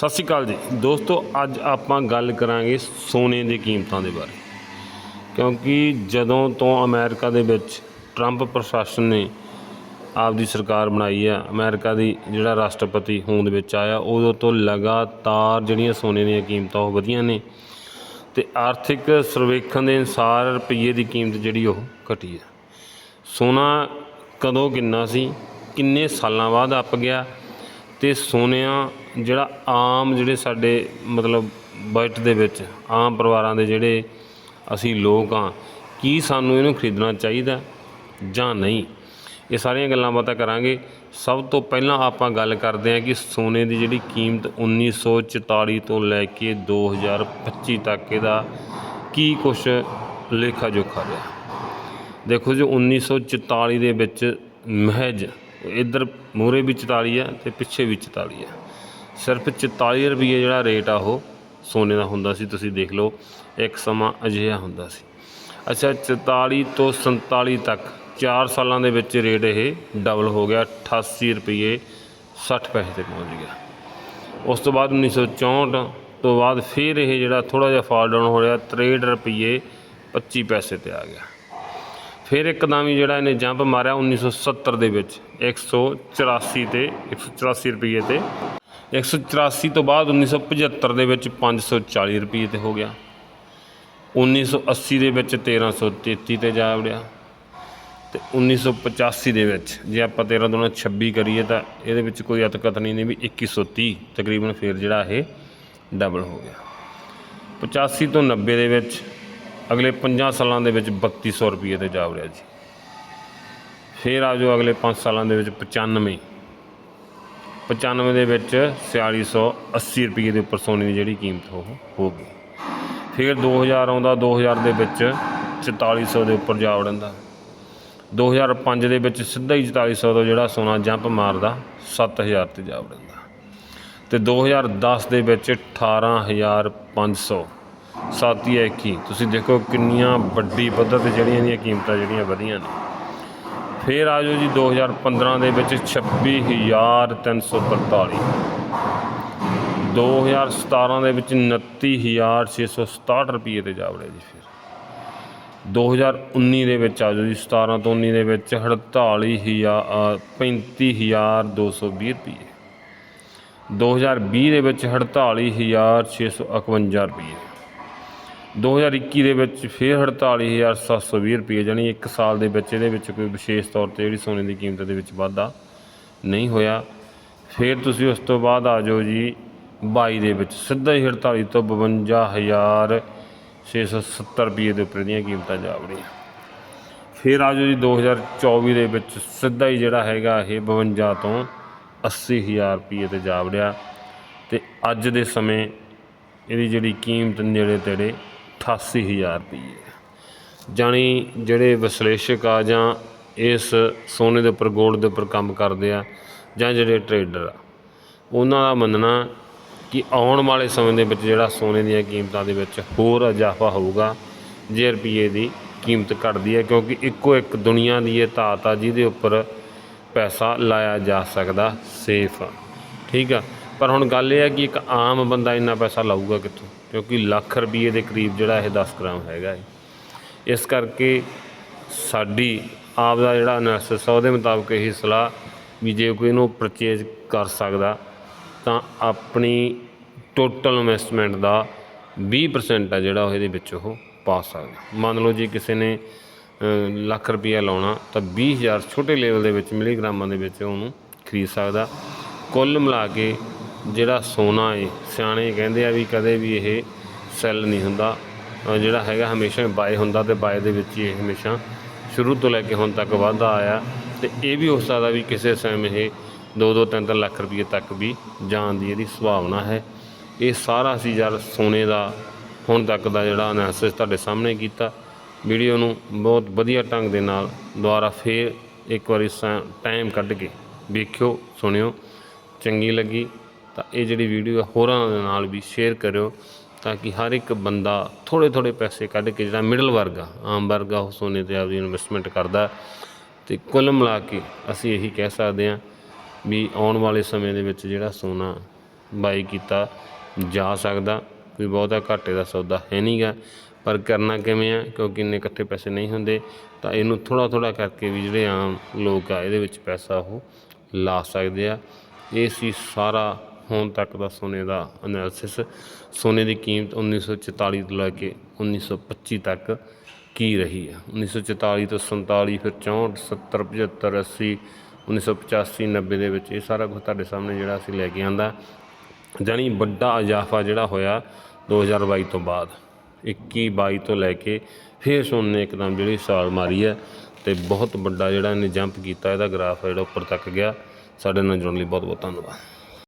ਸਤਿ ਸ਼੍ਰੀ ਅਕਾਲ ਜੀ। ਦੋਸਤੋ, ਅੱਜ ਆਪਾਂ ਗੱਲ ਕਰਾਂਗੇ ਸੋਨੇ ਦੀ ਕੀਮਤਾਂ ਦੇ ਬਾਰੇ। ਕਿਉਂਕਿ ਜਦੋਂ ਤੋਂ ਅਮਰੀਕਾ ਦੇ ਵਿੱਚ ਟਰੰਪ ਪ੍ਰਸ਼ਾਸਨ ਨੇ ਆਪਦੀ ਸਰਕਾਰ ਬਣਾਈ ਆ ਅਮਰੀਕਾ ਦੀ ਜਿਹੜਾ ਰਾਸ਼ਟਰਪਤੀ ਹੋਂਦ ਵਿੱਚ ਆਇਆ, ਉਦੋਂ ਤੋਂ ਲਗਾਤਾਰ ਜਿਹੜੀਆਂ ਸੋਨੇ ਦੀਆਂ ਕੀਮਤਾਂ ਉਹ ਵਧੀਆਂ ਨੇ ਤੇ ਆਰਥਿਕ ਸਰਵੇਖਣ ਦੇ ਅਨੁਸਾਰ ਰੁਪਈਏ ਦੀ ਕੀਮਤ ਜਿਹੜੀ ਉਹ ਘਟੀ ਆ ਸੋਨਾ ਕਦੋਂ ਕਿੰਨਾ ਸੀ, ਕਿੰਨੇ ਸਾਲਾਂ ਬਾਅਦ ਅੱਪ ਗਿਆ ਤੇ ਸੋਨਿਆਂ ਜਿਹੜਾ ਆਮ ਜਿਹੜੇ ਸਾਡੇ ਮਤਲਬ ਬਜਟ ਦੇ ਵਿੱਚ ਆਮ ਪਰਿਵਾਰਾਂ ਦੇ ਜਿਹੜੇ ਅਸੀਂ ਲੋਕ ਹਾਂ, ਕੀ ਸਾਨੂੰ ਇਹਨੂੰ ਖਰੀਦਣਾ ਚਾਹੀਦਾ ਜਾਂ ਨਹੀਂ? ਇਹ ਸਾਰੀਆਂ ਗੱਲਾਂ ਬਾਤਾਂ ਕਰਾਂਗੇ। ਸਭ ਤੋਂ ਪਹਿਲਾਂ ਆਪਾਂ ਗੱਲ ਕਰਦੇ ਹਾਂ ਕਿ ਸੋਨੇ ਦੀ ਜਿਹੜੀ ਕੀਮਤ 1944 ਤੋਂ ਲੈ ਕੇ 2025 ਤੱਕ ਇਹਦਾ ਕੀ ਕੁਛ ਲੇਖਾ ਜੋਖਾ ਰਿਹਾ। ਦੇਖੋ ਜੀ 1944 ਦੇ ਵਿੱਚ ਮਹਿਜ ਇੱਧਰ ਮੂਹਰੇ ਵੀ 44 ਆ ਤੇ ਪਿੱਛੇ ਵੀ 44 ਆ ਸਿਰਫ 44 ਰੁਪਏ ਜਿਹੜਾ ਰੇਟ ਆ ਉਹ ਸੋਨੇ ਦਾ ਹੁੰਦਾ ਸੀ, ਤੁਸੀਂ ਦੇਖ ਲਓ, ਇੱਕ ਸਮਾਂ ਅਜਿਹਾ ਹੁੰਦਾ ਸੀ। ਅੱਛਾ 44 ਤੋਂ 47 ਤੱਕ 4 ਸਾਲਾਂ ਦੇ ਵਿੱਚ ਰੇਟ ਇਹ ਡਬਲ ਹੋ ਗਿਆ 88 ਰੁਪਏ 60 ਪੈਸੇ ਤੇ ਪਹੁੰਚ ਗਿਆ। ਉਸ ਤੋਂ ਬਾਅਦ 1964 ਤੋਂ ਬਾਅਦ ਫਿਰ ਇਹ ਜਿਹੜਾ ਥੋੜਾ ਜਿਹਾ ਫਾਲ ਡਾਊਨ ਹੋ ਰਿਹਾ 63 ਰੁਪਏ 25 ਪੈਸੇ ਤੇ ਆ ਗਿਆ। ਫਿਰ ਇੱਕਦਮ ਹੀ ਜਿਹੜਾ ਇਹਨੇ ਜੰਪ ਮਾਰਿਆ 1970 ਦੇ ਵਿੱਚ 184 ਤੇ 184 ਰੁਪਏ ਤੇ 184 ਤੋਂ ਬਾਅਦ 1975 ਦੇ ਵਿੱਚ 540 ਰੁਪਏ ਤੇ ਹੋ ਗਿਆ। 1980 ਦੇ ਵਿੱਚ 1333 ਤੇ ਜਾ ਵੜਿਆ। ਤੇ 1985 ਦੇ ਵਿੱਚ ਜੇ ਆਪਾਂ 13 ਦੁਣਾ 26 ਕਰੀਏ ਤਾਂ ਇਹਦੇ ਵਿੱਚ ਕੋਈ ਅਤਕਤ ਨਹੀਂ ਨਹੀਂ ਵੀ 2130 ਤਕਰੀਬਨ ਫਿਰ ਜਿਹੜਾ ਇਹ ਡਬਲ ਹੋ ਗਿਆ। 85 ਤੋਂ 90 ਦੇ ਵਿੱਚ ਅਗਲੇ 50 ਸਾਲਾਂ ਦੇ ਵਿੱਚ 3200 ਰੁਪਏ ਤੇ ਜਾ ਵੜਿਆ ਜੀ। ਫਿਰ ਆ ਜਾਓ ਅਗਲੇ 5 ਸਾਲਾਂ ਦੇ ਵਿੱਚ 95 95 ਦੇ ਵਿੱਚ 4680 ਰੁਪਏ ਦੇ ਉੱਪਰ ਸੋਨੇ ਦੀ ਜਿਹੜੀ ਕੀਮਤ ਉਹ ਹੋ ਗਈ। ਫਿਰ 2000 ਆਉਂਦਾ 2000 ਦੇ ਵਿੱਚ 4400 ਦੇ ਉੱਪਰ ਜਾ ਵੜਦਾ 2005 ਦੇ ਵਿੱਚ ਸਿੱਧਾ ਹੀ 4400 ਤੋਂ ਜਿਹੜਾ ਸੋਨਾ ਜੰਪ ਮਾਰਦਾ 7000 ਤੇ ਜਾ ਵੜਦਾ ਤੇ 2010 ਦੇ ਵਿੱਚ 18500 ਸਾਤੀਆ ਇੱਕੀ ਤੁਸੀਂ ਦੇਖੋ ਕਿੰਨੀਆਂ ਵੱਡੀ ਪੱਧਰ ਤੇ ਜਿਹੜੀਆਂ ਇਹਦੀਆਂ ਕੀਮਤਾਂ ਜਿਹੜੀਆਂ ਵਧੀਆਂ ਨੇ। ਫਿਰ ਆ ਜਾਓ ਜੀ 2015 ਦੇ ਵਿੱਚ 26343 2017 ਦੇ ਵਿੱਚ 29667 ਰੁਪਏ ਤੇ ਜਾ ਵੜਿਆ ਜੀ ਫਿਰ। 2019 ਦੇ ਵਿੱਚ ਆ ਜਾਓ ਜੀ 17 ਤੋਂ 19 ਦੇ ਵਿੱਚ 48000 35220 ਰੁਪਏ। 2020 ਦੇ ਵਿੱਚ 48651 ਰੁਪਏ। 2021 ਦੇ ਵਿੱਚ ਫਿਰ 48720 ਰੁਪਏ ਜਾਨੀ ਇੱਕ ਸਾਲ ਦੇ ਵਿੱਚ ਇਹਦੇ ਵਿੱਚ ਕੋਈ ਵਿਸ਼ੇਸ਼ ਤੌਰ ਤੇ ਜਿਹੜੀ ਸੋਨੇ ਦੀ ਕੀਮਤ ਦੇ ਵਿੱਚ ਵਾਧਾ ਨਹੀਂ ਹੋਇਆ। ਫਿਰ ਤੁਸੀਂ ਉਸ ਤੋਂ ਬਾਅਦ ਆ ਜਾਓ ਜੀ 22 ਦੇ ਵਿੱਚ, ਸਿੱਧਾ ਹੀ 48 ਤੋਂ 52670 ਰੁਪਏ ਦੇ ਉੱਪਰ ਦੀਆਂ ਕੀਮਤਾਂ ਜਾ ਵੜੀਆਂ। ਫਿਰ ਆ ਜਾਓ ਜੀ 2024 ਦੇ ਵਿੱਚ, ਸਿੱਧਾ ਹੀ ਜਿਹੜਾ ਹੈਗਾ ਇਹ 52 ਤੋਂ 80000 ਰੁਪਏ ਤੇ ਜਾ ਵੜਿਆ। ਤੇ ਅੱਜ ਦੇ ਸਮੇਂ ਇਹਦੀ ਜਿਹੜੀ ਕੀਮਤ ਨੇੜੇ ਤੇੜੇ 88000 ਰੁਪਏ ਜਾਣੀ ਜਿਹੜੇ ਵਿਸ਼ਲੇਸ਼ਕ ਆ ਜਾਂ ਇਸ ਸੋਨੇ ਦੇ ਉੱਪਰ ਗੋਲਡ ਦੇ ਉੱਪਰ ਕੰਮ ਕਰਦੇ ਆ ਜਾਂ ਜਿਹੜੇ ਟਰੇਡਰ ਆ, ਉਹਨਾਂ ਦਾ ਮੰਨਣਾ ਕਿ ਆਉਣ ਵਾਲੇ ਸਮੇਂ ਦੇ ਵਿੱਚ ਜਿਹੜਾ ਸੋਨੇ ਦੀਆਂ ਕੀਮਤਾਂ ਦੇ ਵਿੱਚ ਹੋਰ ਇਜ਼ਾਫਾ ਹੋਊਗਾ, ਜੇ ਰੁਪਏ ਦੀ ਕੀਮਤ ਘਟਦੀ ਹੈ, ਕਿਉਂਕਿ ਇੱਕੋ ਇੱਕ ਦੁਨੀਆ ਦੀ ਇਹ ਧਾਤ ਆ ਜਿਹਦੇ ਉੱਪਰ ਪੈਸਾ ਲਾਇਆ ਜਾ ਸਕਦਾ ਸੇਫ ਆ। ਠੀਕ ਆ? ਪਰ ਹੁਣ ਗੱਲ ਇਹ ਹੈ ਕਿ ਇੱਕ ਆਮ ਬੰਦਾ ਇੰਨਾ ਪੈਸਾ ਲਾਊਗਾ ਕਿੱਥੋਂ? ਕਿਉਂਕਿ ਲੱਖ ਰੁਪਏ ਦੇ ਕਰੀਬ ਜਿਹੜਾ ਇਹ 10 ਗ੍ਰਾਮ ਹੈਗਾ ਹੈ ਇਸ ਕਰਕੇ ਸਾਡੀ ਆਪ ਦਾ ਜਿਹੜਾ ਅਨਾਲਿਸਿਸ ਆ, ਉਹਦੇ ਮੁਤਾਬਕ ਇਹੀ ਸਲਾਹ ਵੀ ਜੇ ਕੋਈ ਇਹਨੂੰ ਪਰਚੇਜ ਕਰ ਸਕਦਾ, ਤਾਂ ਆਪਣੀ ਟੋਟਲ ਇਨਵੈਸਟਮੈਂਟ ਦਾ 20% ਆ ਜਿਹੜਾ ਉਹ ਇਹਦੇ ਵਿੱਚ ਉਹ ਪਾ ਸਕਦਾ। ਮੰਨ ਲਓ ਜੇ ਕਿਸੇ ਨੇ ਲੱਖ ਰੁਪਈਆ ਲਾਉਣਾ, ਤਾਂ 20000 ਛੋਟੇ ਲੈਵਲ ਦੇ ਵਿੱਚ, ਮਿਲੀਗ੍ਰਾਮਾਂ ਦੇ ਵਿੱਚ ਉਹਨੂੰ ਖਰੀਦ ਸਕਦਾ। ਕੁੱਲ ਮਿਲਾ ਕੇ ਜਿਹੜਾ ਸੋਨਾ ਏ, ਸਿਆਣੇ ਕਹਿੰਦੇ ਆ ਵੀ ਕਦੇ ਵੀ ਇਹ ਸੈੱਲ ਨਹੀਂ ਹੁੰਦਾ। ਜਿਹੜਾ ਹੈਗਾ ਹਮੇਸ਼ਾ ਬਾਏ ਹੁੰਦਾ ਤੇ ਬਾਏ ਦੇ ਵਿੱਚ ਹੀ ਇਹ ਹਮੇਸ਼ਾ ਸ਼ੁਰੂ ਤੋਂ ਲੈ ਕੇ ਹੁਣ ਤੱਕ ਵਾਧਾ ਆਇਆ। ਤੇ ਇਹ ਵੀ ਹੋ ਸਕਦਾ ਵੀ ਕਿਸੇ ਸਮੇਂ ਇਹ 2-2 3-3 ਲੱਖ ਰੁਪਏ ਤੱਕ ਵੀ ਜਾਣ ਦੀ ਇਹਦੀ ਸੰਭਾਵਨਾ ਹੈ। ਇਹ ਸਾਰਾ ਅਸੀਂ ਯਾਰ ਸੋਨੇ ਦਾ, ਹੁਣ ਤੱਕ ਦਾ ਜਿਹੜਾ ਅਨਾਲਿਸਿਸ ਤੁਹਾਡੇ ਸਾਹਮਣੇ ਕੀਤਾ, ਵੀਡੀਓ ਨੂੰ ਬਹੁਤ ਵਧੀਆ ਢੰਗ ਦੇ ਨਾਲ ਦੁਬਾਰਾ ਫੇਰ ਇੱਕ ਵਾਰੀ ਟਾਈਮ ਕੱਢ ਕੇ ਵੇਖਿਓ, ਸੁਣਿਓ। ਚੰਗੀ ਲੱਗੀ। ਤਾਂ ਇਹ ਜਿਹੜੀ ਵੀਡੀਓ ਹੈ, ਹੋਰਾਂ ਦੇ ਨਾਲ ਵੀ ਸ਼ੇਅਰ ਕਰਿਓ ਤਾਂ ਕਿ ਹਰ ਇੱਕ ਬੰਦਾ ਥੋੜੇ ਥੋੜੇ ਪੈਸੇ ਕੱਢ ਕੇ ਜਿਹੜਾ ਮਿਡਲ ਵਰਗ ਆ, ਆਮ ਵਰਗ ਆ, ਉਹ ਸੋਨੇ ਤੇ ਆਪਦੀ ਇਨਵੈਸਟਮੈਂਟ ਕਰਦਾ। ਤੇ ਕੁੱਲ ਮਿਲਾ ਕੇ ਅਸੀਂ ਇਹੀ ਕਹਿ ਸਕਦੇ ਹਾਂ ਵੀ ਆਉਣ ਵਾਲੇ ਸਮੇਂ ਦੇ ਵਿੱਚ ਜਿਹੜਾ ਸੋਨਾ ਬਾਈ ਕੀਤਾ ਜਾ ਸਕਦਾ ਕੋਈ ਬਹੁਤਾ ਘਾਟੇ ਦਾ ਸੌਦਾ ਹੈ ਨਹੀਂਗਾ। ਪਰ ਕਰਨਾ ਕਿਵੇਂ ਆ, ਕਿਉਂਕਿ ਇੰਨੇ ਇਕੱਠੇ ਪੈਸੇ ਨਹੀਂ ਹੁੰਦੇ, ਤਾਂ ਇਹਨੂੰ ਥੋੜ੍ਹਾ ਥੋੜ੍ਹਾ ਕਰਕੇ ਵੀ ਜਿਹੜੇ ਆਮ ਲੋਕ ਆ, ਇਹਦੇ ਵਿੱਚ ਪੈਸਾ ਉਹ ਲਾ ਸਕਦੇ ਆ। ਇਹ ਸੀ ਸਾਰਾ ਹੁਣ ਤੱਕ ਦਾ ਸੋਨੇ ਦਾ ਐਨਾਲਿਸਿਸ ਸੋਨੇ ਦੀ ਕੀਮਤ 1944 ਤੋਂ ਲੈ ਕੇ 1925 ਤੱਕ ਕੀ ਰਹੀ ਹੈ? 1944 ਤੋਂ 47 ਫਿਰ 64 70 75 80 1985 90 ਦੇ ਵਿੱਚ ਇਹ ਸਾਰਾ ਕੁਝ ਤੁਹਾਡੇ ਸਾਹਮਣੇ ਜਿਹੜਾ ਅਸੀਂ ਲੈ ਕੇ ਆਂਦਾ। ਜਾਣੀ ਵੱਡਾ ਇਜ਼ਾਫਾ ਜਿਹੜਾ ਹੋਇਆ 2022 ਤੋਂ ਬਾਅਦ 21 22 ਤੋਂ ਲੈ ਕੇ ਫਿਰ ਸੋਨੇ ਇੱਕਦਮ ਜਿਹੜੀ ਸਾਲ ਮਾਰੀ ਹੈ ਤੇ ਬਹੁਤ ਵੱਡਾ ਜਿਹੜਾ ਇਹਨੇ ਜੰਪ ਕੀਤਾ, ਇਹਦਾ ਗ੍ਰਾਫ ਜਿਹੜਾ ਉੱਪਰ ਤੱਕ ਗਿਆ। ਸਾਡੇ ਨਾਲ ਜੁੜਨ ਲਈ ਬਹੁਤ ਬਹੁਤ ਧੰਨਵਾਦ।